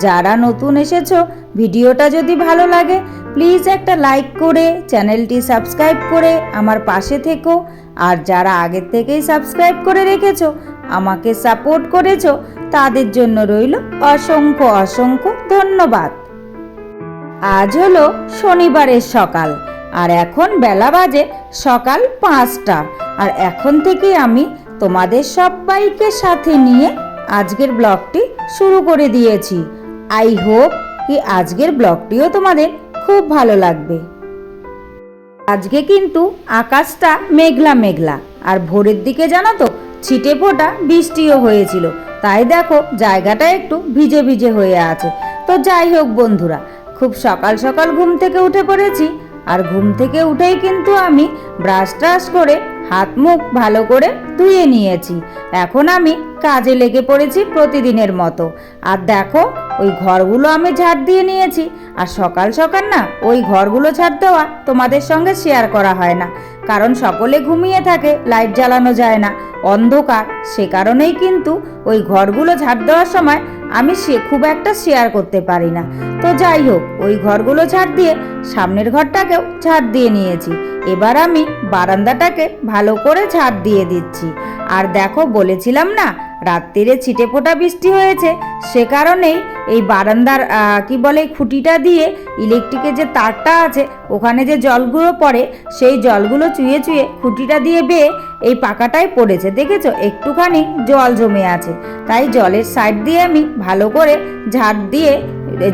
যারা নতুন এসেছ, ভিডিওটা যদি ভালো লাগে প্লিজ একটা লাইক করে, চ্যানেলটি সাবস্ক্রাইব করে আমার পাশে থেকো। আর যারা আগের থেকেই সাবস্ক্রাইব করে রেখেছো, আমাকে সাপোর্ট করেছ, তাদের জন্য রইল অসংখ্য অসংখ্য ধন্যবাদ। আজ হলো শনিবারের সকাল, আর এখন বেলা বাজে সকাল পাঁচটা। আর এখন থেকে আমি তোমাদের সবাইকে সাথে নিয়ে আজকের ব্লগটি শুরু করে দিয়েছি। আই হোপ কি আজকের ব্লগটিও তোমাদের খুব ভালো লাগবে। আজকে কিন্তু আকাশটা মেঘলা মেঘলা, আর ভোরের দিকে জানো তো ছিটে ফোটা বৃষ্টিও হয়েছিল, তাই দেখো জায়গাটা একটু ভিজে ভিজে হয়ে আছে। তো যাই হোক বন্ধুরা, খুব সকাল সকাল ঘুম থেকে উঠে পড়েছি, আর ঘুম থেকে উঠেই কিন্তু আমি ব্রাশ ট্রাশ করে হাত মুখ ভালো করে ধুয়ে নিয়েছি। এখন আমি কাজে লেগে পড়েছি প্রতিদিনের মতো। আর দেখো ওই ঘরগুলো আমি ঝাড় দিয়ে নিয়েছি। আর সকাল সকাল না, ওই ঘরগুলো ঝাড় দেওয়া তোমাদের সঙ্গে শেয়ার করা হয় না। কারণ সকলে ঘুমিয়ে থাকে লাইট জ্বালানো যায় না। অন্ধকার, সে কারণেই কিন্তু ওই ঘরগুলো ঝাড় দেওয়ার সময় আমি সে খুব একটা শেয়ার করতে পারি না। তো যাই হোক, ওই ঘরগুলো ঝাড় দিয়ে সামনের ঘরটাকেও ঝাড় দিয়ে নিয়েছি। এবার আমি বারান্দাটাকে ভালো করে ঝাড় দিয়ে দিচ্ছি। আর দেখো, বলেছিলাম না রাত্রিরে ছিটে ফোটা বৃষ্টি হয়েছে। সে কারণেই এই বারান্দার কি বলে খুঁটিটা দিয়ে ইলেকট্রিকের যে তারটা আছে, ওখানে যে জলগুলো পড়ে, সেই জলগুলো চুয়ে চুয়ে খুঁটিটা দিয়ে বেয়ে এই পাকাটায় পড়েছে। দেখেছ? একটুখানি জল জমে আছে। তাই জলের সাইড দিয়ে আমি ভালো করে ঝাড় দিয়ে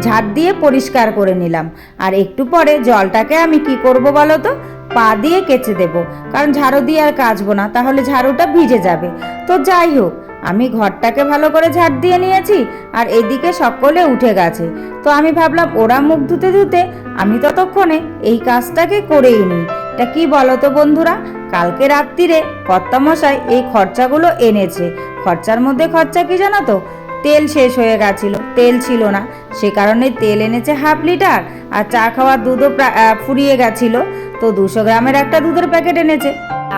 ঝাড় দিয়ে পরিষ্কার করে নিলাম। আর একটু পরে জলটাকে আমি কি করব বলো তো? পা দিয়ে কেচে দেব। কারণ ঝাড়ু দিয়ে আর কাচবো না, তাহলে ঝাড়ুটা ভিজে যাবে। তো যাই হোক, আমি ঘরটাকে ভালো করে ঝাড় দিয়ে নিয়েছি আর এদিকে সকলে উঠে গেছে। তো আমি ভাবলাম, ওরা মুখ ধুতে ধুতে আমি ততক্ষণে এই কাজটাকে করেই নিই। এটা কি বলো তো বন্ধুরা? কালকে রাত্রিরে কর্তামশাই এই খরচাগুলো এনেছে। খরচার মধ্যে খরচা কি জানো তো? তেল শেষ হয়ে গেছিল। তেল ছিল না। সে কারণে তেল এনেছে হাফ লিটার আর চা খাওয়ার দুধও ফুরিয়ে গেছিল। তো দুশো গ্রামের একটা দুধের প্যাকেট এনেছে।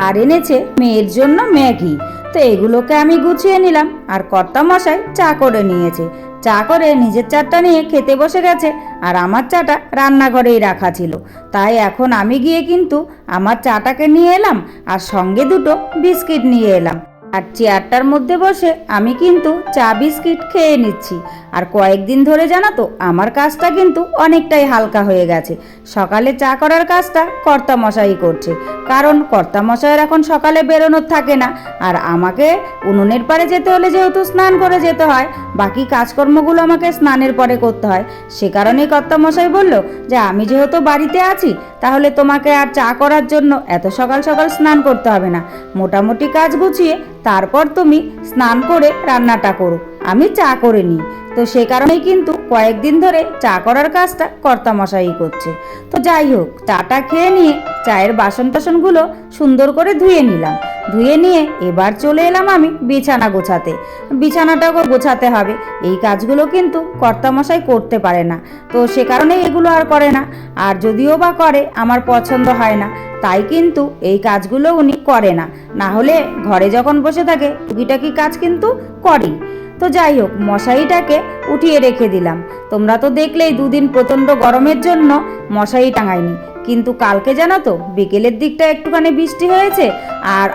আর এনেছে মেয়ের জন্য ম্যাগি। তো এগুলোকে আমি গুছিয়ে নিলাম। আর কর্তা মশাই চা করে নিয়েছে। চা করে নিজের চাটা নিয়ে খেতে বসে গেছে। আর আমার চাটা রান্নাঘরেই রাখা ছিল। তাই এখন আমি গিয়ে কিন্তু আমার চাটাকে নিয়ে এলাম। আর সঙ্গে দুটো বিস্কিট নিয়ে এলাম। আর চেয়ারটার মধ্যে বসে আমি কিন্তু চা বিস্কিট খেয়ে নিচ্ছি। আর কয়েকদিন ধরে জানা তো, আমার কাজটা কিন্তু অনেকটাই হালকা হয়ে গেছে। সকালে চা করার কাজটা কর্তা মশাই করছে। কারণ কর্তা মশাইয়ের এখন সকালে বেরোনোর থাকে না, আর আমাকে উনুনের পারে যেতে হলে যেহেতু স্নান করে যেতে হয়, বাকি কাজকর্মগুলো আমাকে স্নানের পরে করতে হয়। সে কারণেই কর্তা মশাই বলল যে, আমি যেহেতু বাড়িতে আছি, তাহলে তোমাকে আর চা করার জন্য এত সকাল সকাল স্নান করতে হবে না। মোটামুটি কাজ গুছিয়ে তারপর তুমি স্নান করে রান্নাটা করো। আমি চা করে নিই তো সে কারণেই কিন্তু কয়েকদিন ধরে চা করার কাজটা কর্তামশাই করছে। তো যাই হোক, চাটা খেয়ে নিয়ে চায়ের বাসন টাসনগুলো সুন্দর করে ধুয়ে নিলাম। ধুয়ে নিয়ে এবার চলে এলাম আমি বিছানা গোছাতে। বিছানাটাও গোছাতে হবে। এই কাজগুলো কিন্তু কর্তামশাই করতে পারে না। তো সে কারণে এগুলো আর করে না। আর যদিও বা করে, আমার পছন্দ হয় না। তাই কিন্তু এই কাজগুলো উনি করে না। না হলে ঘরে যখন বসে থাকে, টুকিটাকি কাজ কিন্তু করেই। তো যাই হোক, মশারিটাকে উঠিয়ে রেখে দিলাম। তোমরা তো দেখলেই দুদিন প্রচণ্ড গরমের জন্য মশারি টাঙাইনি। কিন্তু কালকে জানো তো, বিকেলের দিকটা একটুখানি বৃষ্টি হয়েছে আর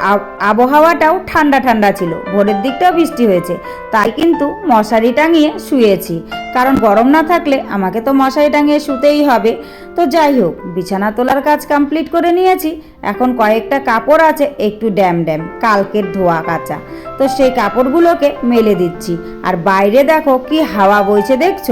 আবহাওয়াটাও ঠান্ডা ঠান্ডা ছিল, ভোরের দিকটাও বৃষ্টি হয়েছে। তাই কিন্তু মশারি টাঙিয়ে শুয়েছি, কারণ গরম না থাকলে আমাকে তো মশারি টাঙিয়ে শুতেই হবে। তো যাই হোক, বিছানা তোলার কাজ কমপ্লিট করে নিয়েছি, এখন কয়েকটা কাপড় আছে একটু ড্যাম ড্যাম, কালকের ধোয়া কাচা। তো সেই কাপড়গুলোকে মেলে দিচ্ছি, আর বাইরে দেখো কি হাওয়া বইছে দেখছ?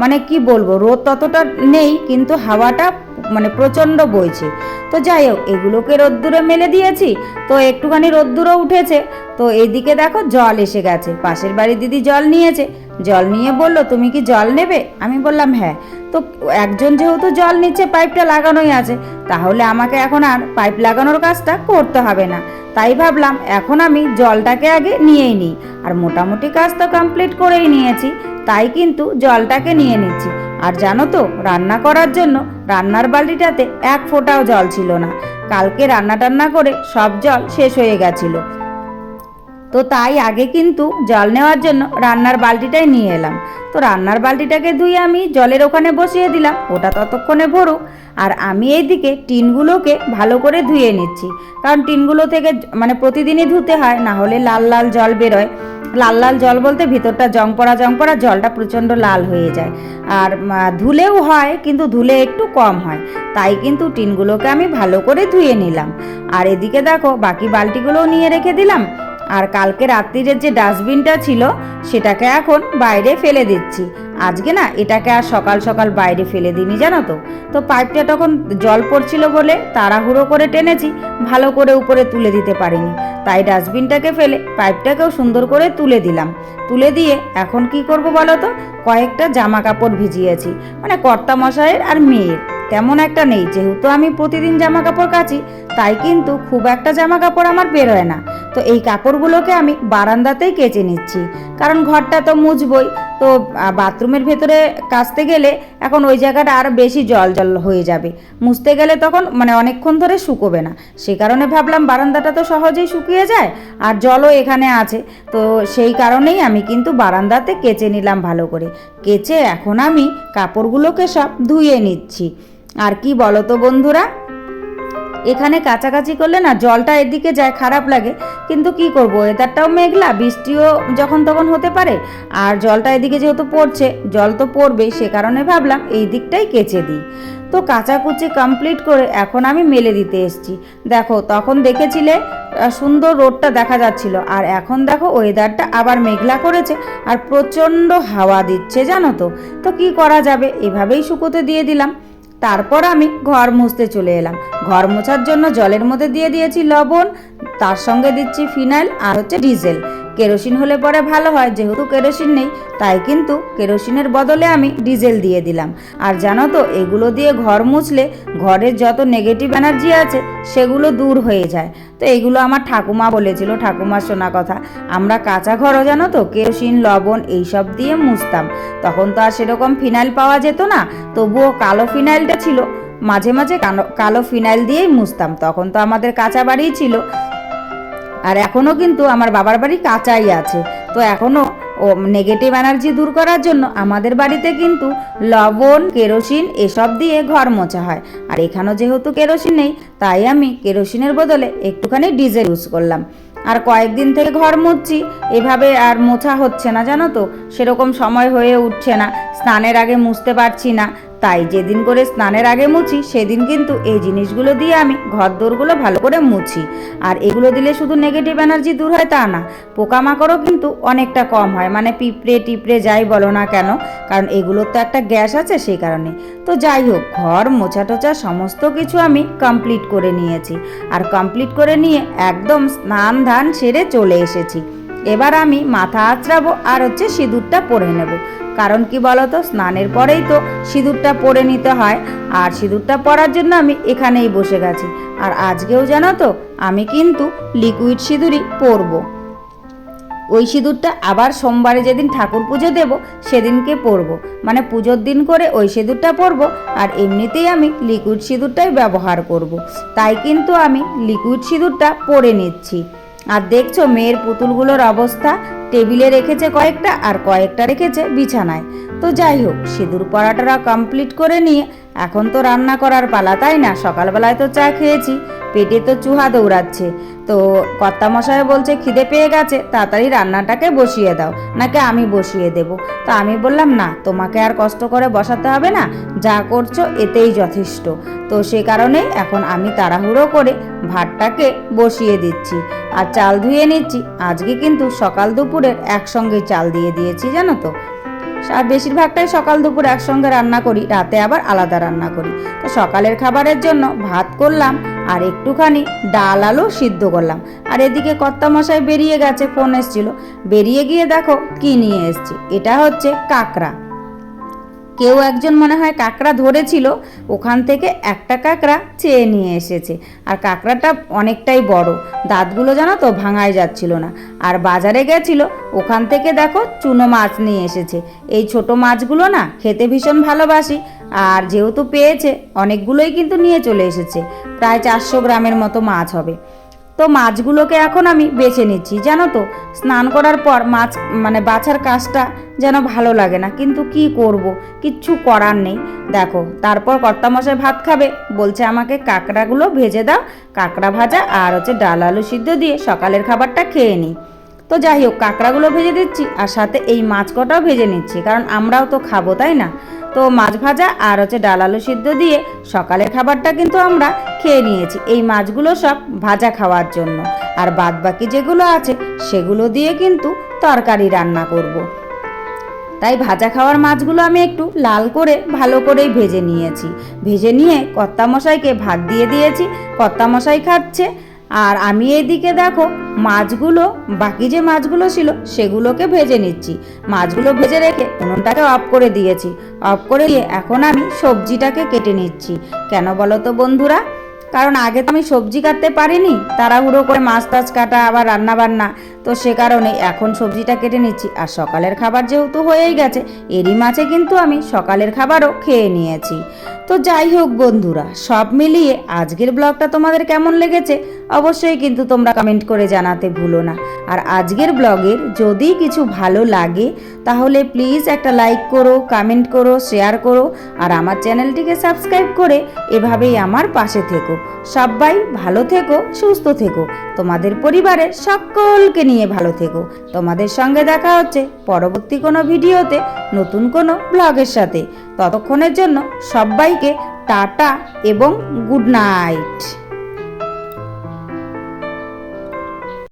মানে কি বলব, রোদ ততটা নেই, কিন্তু হাওয়াটা মানে প্রচণ্ড বইছে। তো যাই হোক, এগুলোকে রোদ্দুরে মেলে দিয়েছি, তো একটুখানি রোদ্দুরও উঠেছে। তো এদিকে দেখো জল এসে গেছে। পাশের বাড়ির দিদি জল নিয়েছে। জল নিয়ে বলল, তুমি কি জল নেবে? আমি বললাম হ্যাঁ। তো একজন যেহেতু জল নিচ্ছে, পাইপটা লাগানোই আছে, তাহলে আমাকে এখন আর পাইপ লাগানোর কাজটা করতে হবে না। তাই ভাবলাম, এখন আমি জলটাকে আগে নিয়েই নিই। আর মোটামুটি কাজ তো কমপ্লিট করেই নিয়েছি, তাই কিন্তু জলটাকে নিয়ে নিচ্ছি। আর জানো তো, রান্না করার জন্য রান্নার বালিটাতে এক ফোঁটাও জল ছিল না। কালকে রান্না টান্না করে সব জল শেষ হয়ে গেছিল। তো তাই আগে কিন্তু জল নেওয়ার জন্য রান্নার বালতিটাই নিয়ে এলাম। তো রান্নার বালতিটাকে ধুয়ে আমি জলের ওখানে বসিয়ে দিলাম, ওটা ততক্ষণে ভরুক। আর আমি এইদিকে টিনগুলোকে ভালো করে ধুয়ে নিচ্ছি। কারণ টিনগুলো থেকে মানে প্রতিদিনই ধুতে হয়, না হলে লাল লাল জল বেরোয়। লাল লাল জল বলতে ভিতরটা জং পড়া জং পড়া, জলটা প্রচণ্ড লাল হয়ে যায়। আর ধুলেও হয়, কিন্তু ধুলে একটু কম হয়। তাই কিন্তু টিনগুলোকে আমি ভালো করে ধুয়ে নিলাম। আর এদিকে দেখো, বাকি বালতিগুলোও নিয়ে রেখে দিলাম। আর কালকে রাত্রিরের যে ডাস্টবিনটা ছিল, সেটাকে এখন বাইরে ফেলে দিচ্ছি। আজকে না, এটাকে আর সকাল সকাল বাইরে ফেলে দিইনি, জানো তো? তো পাইপটা তখন জল পড়ছিল বলে তাড়াহুড়ো করে টেনেছি, ভালো করে উপরে তুলে দিতে পারিনি। তাই ডাস্টবিনটাকে ফেলে পাইপটাকেও সুন্দর করে তুলে দিলাম। তুলে দিয়ে এখন কি করব বলো তো? কয়েকটা জামা কাপড় ভিজিয়েছি মানে কর্তা মশাইয়ের আর মেয়ের। তেমন একটা নেই, যেহেতু আমি প্রতিদিন জামা কাপড় কাচি, তাই কিন্তু খুব একটা জামা কাপড় আমার বেরোয় না। তো এই কাপড়গুলোকে আমি বারান্দাতেই কেচে নিচ্ছি। কারণ ঘরটা তো মুছবই, তো বাথরুমের ভেতরে কাচতে গেলে এখন ওই জায়গাটা আরও বেশি জল জল হয়ে যাবে। মুছতে গেলে তখন মানে অনেকক্ষণ ধরে শুকোবে না। সে কারণে ভাবলাম বারান্দাটা তো সহজেই শুকিয়ে যায় আর জলও এখানে আছে। তো সেই কারণেই আমি কিন্তু বারান্দাতে কেচে নিলাম ভালো করে। কেচে এখন আমি কাপড়গুলোকে সব ধুয়ে নিচ্ছি। আর কি বলো তো বন্ধুরা? এখানে কাছাকাছি করলে না জলটা এদিকে যায়, খারাপ লাগে। কিন্তু কি করব? ওয়েদারটাও মেঘলা, বৃষ্টিও যখন তখন হতে পারে। আর জলটা এদিকে যেহেতু পড়ছে, জল তো পড়বেই সে কারণে ভাবলাম এই দিকটাই কেচে দিই। তো কাচাকুচি কমপ্লিট করে এখন আমি মেলে দিতে এসছি। দেখো, তখন দেখেছিলে সুন্দর রোডটা দেখা যাচ্ছিল। আর এখন দেখো ওয়েদারটা আবার মেঘলা করেছে আর প্রচণ্ড হাওয়া দিচ্ছে, জানো তো? তো কি করা যাবে? এভাবেই শুকোতে দিয়ে দিলাম। তারপর আমি ঘর মুছতে চলে এলাম। ঘর মোছার জন্য জলের মধ্যে দিয়ে দিয়েছি লবণ তার সঙ্গে দিচ্ছি ফিনাইল আর হচ্ছে ডিজেল। কেরোসিন হলে পরে ভালো হয়, যেহেতু কেরোসিন নেই, তাই কিন্তু কেরোসিনের বদলে আমি ডিজেল দিয়ে দিলাম। আর জানো তো, এগুলো দিয়ে ঘর মুছলে ঘরের যত নেগেটিভ এনার্জি আছে, সেগুলো দূর হয়ে যায়। তো এগুলো আমার ঠাকুমা বলেছিল, ঠাকুমার শোনা কথা। আমরা কাঁচা ঘরও জানো তো, কেরোসিন, লবণ এইসব দিয়ে মুছতাম। তখন তো আর সেরকম ফিনাইল পাওয়া যেত না, তবুও কালো ফিনাইলটা ছিল। মাঝে মাঝে কালো ফিনাইল দিয়েই মুছতাম। তখন তো আমাদের কাঁচা বাড়িই ছিল। আর এখনও কিন্তু আমার বাবার বাড়ি কাঁচাই আছে। তো এখনও ও নেগেটিভ এনার্জি দূর করার জন্য আমাদের বাড়িতে কিন্তু লবণ, কেরোসিন এসব দিয়ে ঘর মোছা হয়। আর এখানেও যেহেতু কেরোসিন নেই, তাই আমি কেরোসিনের বদলে একটুখানি ডিজেল ইউজ করলাম। আর কয়েকদিন থেকে ঘর মুছছি। এভাবে আর মোছা হচ্ছে না, জানো তো? সেরকম সময় হয়ে উঠছে না। স্নানের আগে মুছতে পারছি না। তাই যেদিন করে স্নানের আগে মুছি, সেদিন কিন্তু এই জিনিসগুলো দিয়ে আমি ঘর দোরগুলো ভালো করে মুছি। আর এগুলো দিলে শুধু নেগেটিভ এনার্জি দূর হয় তা না, পোকামাকড়ও কিন্তু অনেকটা কম হয়। মানে পিঁপড়ে টিপড়ে যাই বলো না কেন, কারণ এগুলোর তো একটা গ্যাস আছে সেই কারণে। তো যাই হোক, ঘর মোছা সমস্ত কিছু আমি কমপ্লিট করে নিয়েছি। আর কমপ্লিট করে নিয়ে একদম স্নান ধান সেরে চলে এসেছি। এবার আমি মাথা আঁচড়াবো আর হচ্ছে সিঁদুরটা পরে নেব। কারণ কি বলতো? স্নানের পরেই তো সিঁদুরটা পরে নিতে হয়। আর সিঁদুরটা পরার জন্য আমি এখানেই বসে গেছি। আর আজকেও জানো তো, আমি কিন্তু লিকুইড সিঁদুরই পরবো। ওই সিঁদুরটা আবার সোমবারে যেদিন ঠাকুর পুজো দেব, সেদিনকে পরব। মানে পুজোর দিন করে ওই সিঁদুরটা পরবো, আর এমনিতেই আমি লিকুইড সিঁদুরটাই ব্যবহার করব। তাই কিন্তু আমি লিকুইড সিঁদুরটা পরে নিচ্ছি। আর দেখছ মেয়ের পুতুলগুলোর অবস্থা? টেবিলে রেখেছে কয়েকটা আর কয়েকটা রেখেছে বিছানায়। তো যাই হোক, সিঁদুর পরাটারা কমপ্লিট করে নিয়ে এখন তো রান্না করার পালা, তাই না? সকালবেলায় তো চা খেয়েছি, পেটে তো চুহা দৌড়াচ্ছে। তো কর্তামশাই বলছে, খিদে পেয়ে গেছে, তাড়াতাড়ি রান্নাটাকে বসিয়ে দাও, নাকি আমি বসিয়ে দেব? তো আমি বললাম, না, তোমাকে আর কষ্ট করে বসাতে হবে না, যা করছ এতেই যথেষ্ট। তো সে কারণে এখন আমি তাড়াহুড়ো করে ভাতটাকে বসিয়ে দিচ্ছি। আর চাল ধুয়ে নিচ্ছি। আজকে কিন্তু সকাল দুপুরের একসঙ্গে চাল দিয়ে দিয়েছি, জানো তো? আর বেশিরভাগটাই সকাল দুপুর একসঙ্গে রান্না করি, রাতে আবার আলাদা রান্না করি। তো সকালের খাবারের জন্য ভাত করলাম, আর একটুখানি ডাল আলু সিদ্ধ করলাম। আর এদিকে কর্তামশাই বেরিয়ে গেছে, ফোন এসছিল। বেরিয়ে গিয়ে দেখো কি নিয়ে এসছি, এটা হচ্ছে কাঁকড়া। কেউ একজন মনে হয় কাঁকড়া ধরেছিল, ওখান থেকে একটা কাঁকড়া চেয়ে নিয়ে এসেছে। আর কাঁকড়াটা অনেকটাই বড়, দাঁতগুলো জানো তো ভাঙাই যাচ্ছিল না। আর বাজারে গেছিল, ওখান থেকে দেখো চুনো মাছ নিয়ে এসেছে। এই ছোট মাছগুলো না খেতে ভীষণ ভালোবাসি, আর যেহেতু পেয়েছে, অনেকগুলোই কিন্তু নিয়ে চলে এসেছে। প্রায় চারশো গ্রামের মতো মাছ হবে। তো মাছগুলোকে এখন আমি বেছে নিচ্ছি, জানো তো? স্নান করার পর মাছ মানে বাছার কাজটা যেন ভালো লাগে না, কিন্তু কি করব? কিচ্ছু করার নেই। দেখো, তারপর কর্তামশাই ভাত খাবে, বলছে আমাকে কাঁকড়াগুলো ভেজে দাও, কাঁকড়া ভাজা আর হচ্ছে ডাল আলু সিদ্ধ দিয়ে সকালের খাবারটা খেয়ে নিই। তো যাই হোক, কাঁকড়াগুলো ভেজে দিচ্ছি আর সাথে এই মাছ কটাও ভেজে নিচ্ছি, কারণ আমরাও তো খাব, তাই না? তো মাছ ভাজা আর হচ্ছে ডাল আলু সিদ্ধ দিয়ে সকালের খাবারটা কিন্তু আমরা খেয়ে নিয়েছি, এই মাছগুলো সব ভাজা খাওয়ার জন্য। আর বাদ বাকি যেগুলো আছে, সেগুলো দিয়ে কিন্তু তরকারি রান্না করব। তাই ভাজা খাওয়ার মাছগুলো আমি একটু লাল করে, ভালো করেই ভেজে নিয়েছি। ভেজে নিয়ে কর্তামশাইকে ভাত দিয়ে দিয়েছি, কর্তামশাই খাচ্ছে আর আমি এদিকে দেখো, মাছগুলো, বাকি যে মাছগুলো ছিল, সেগুলোকে ভেজে নিচ্ছি। মাছগুলো ভেজে রেখে উনুনটাকে অফ করে দিয়েছি। অফ করে দিয়ে এখন আমি সবজিটাকে কেটে নিচ্ছি। কেন বলো তো বন্ধুরা? কারণ আগে তো আমি সবজি কাটতে পারিনি? তাড়াহুড়ো করে মাছ টাছ কাটা, আবার রান্না বান্না তো সে কারণে এখন সবজিটা কেটে নিচ্ছি। আর সকালের খাবার যেহেতু হয়েই গেছে, এরই মাঝে কিন্তু আমি সকালের খাবারও খেয়ে নিয়েছি। তো যাই হোক বন্ধুরা, সব মিলিয়ে আজকের ব্লগটা তোমাদের কেমন লেগেছে? অবশ্যই কিন্তু তোমরা কমেন্ট করে জানাতে ভুলো না। আর আজকের ব্লগের যদি কিছু ভালো লাগে, তাহলে প্লিজ একটা লাইক করো কমেন্ট করো শেয়ার করো, আর আমার চ্যানেলটিকে সাবস্ক্রাইব করে এভাবেই আমার পাশে থেকো। সবাই ভালো থেকো, সুস্থ থেকো। তোমাদের পরিবারের সকলকে নিয়ে ভালো থেকো। তোমাদের সঙ্গে দেখা হচ্ছে পরবর্তী কোনো ভিডিওতে নতুন কোনো ব্লগের সাথে। ততক্ষণের জন্য সবাইকে টাটা এবং গুড নাইট।